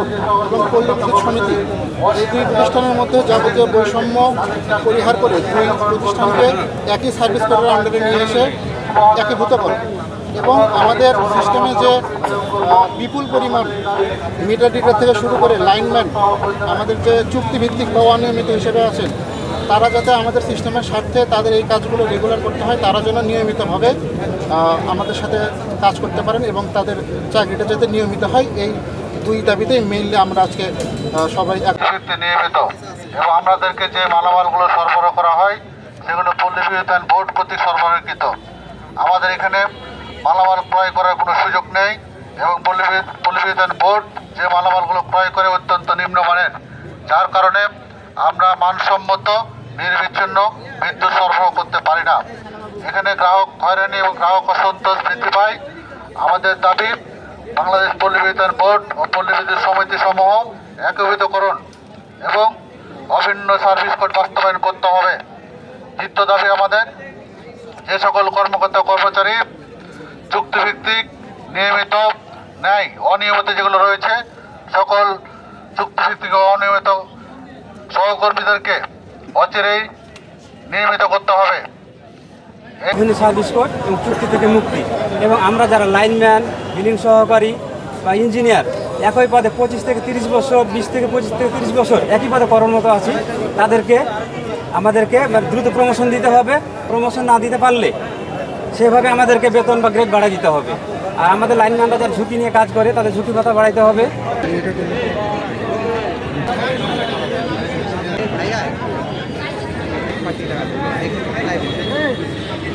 Board এবং পল্লী বিদ্যুৎ সমিতি এই দুই প্রতিষ্ঠানের মধ্যে যাবতীয় বৈষম্য পরিহার করে দুই প্রতিষ্ঠানকে একই সার্ভিস কোডের আন্ডারে নিয়ে এসে একীভূত করে এবং আমাদের সিস্টেমে যে বিপুল পরিমাণ মিটার ডিটার থেকে শুরু করে লাইনম্যান আমাদের যে চুক্তিভিত্তিক বা অনিয়মিত হিসেবে আছেন, তারা যাতে আমাদের সিস্টেমের স্বার্থে তাদের এই কাজগুলো রেগুলার করতে হয়, তারা যেন নিয়মিতভাবে আমাদের সাথে কাজ করতে পারেন এবং তাদের চাকরিটা যাতে নিয়মিত হয়, এই দুই দাবিতেই মেইনলি আমরা আজকে সবাই নিয়মিত। এবং আমাদেরকে যে মালামালগুলো সরবরাহ করা হয়, সেগুলো পল্লী বোর্ড কর্তৃক সরবরাহকৃত। আমাদের এখানে মালামাল ক্রয় করার কোনো সুযোগ নেই এবং পল্লী পল্লী বোর্ড যে মালামালগুলো ক্রয় করে অত্যন্ত নিম্নমানের। যার কারণে আমরা মানসম্মত, নির্বিচ্ছিন্ন বিদ্যুৎ সরবরাহ করতে পারি না। এখানে গ্রাহক হয়রানি এবং গ্রাহক অসন্তোষ বৃদ্ধি পায়। আমাদের দাবি বাংলাদেশ পল্লী বিদ্যুৎ বোর্ড ও পল্লী বিদ্যুৎ সমিতি সমূহ একীভূতকরণ এবং অভিন্ন সার্ভিস কোড বাস্তবায়ন করতে হবে। দ্বিতীয় দাবি আমাদের, যে সকল কর্মকর্তা কর্মচারী চুক্তিভিত্তিক, নিয়মিত, ন্যায়, অনিয়মিত যেগুলো রয়েছে, সকল চুক্তিভিত্তিক অনিয়মিত সহকর্মীদেরকে অচিরেই নিয়মিত করতে হবে। বিভিন্ন সার্ভিস কোড এবং চুক্তি থেকে মুক্তি। এবং আমরা যারা লাইনম্যান, বিলিং সহকারী বা ইঞ্জিনিয়ার, একই পদে পঁচিশ থেকে তিরিশ বছর, বিশ থেকে পঁচিশ থেকে তিরিশ বছর একই পদে কর্মরত আছি, তাদেরকে, আমাদেরকে মানে দ্রুত প্রমোশন দিতে হবে। প্রমোশন না দিতে পারলে সেভাবে আমাদেরকে বেতন বা গ্রেড বাড়াই দিতে হবে। আর আমাদের লাইনম্যানরা যারা ঝুঁকি নিয়ে কাজ করে, তাদের ঝুঁকি ভাতা বাড়াইতে হবে।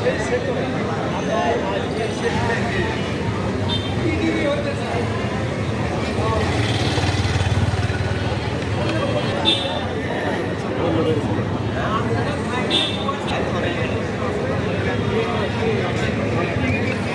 সেই সেতু আমরা আজকে সেই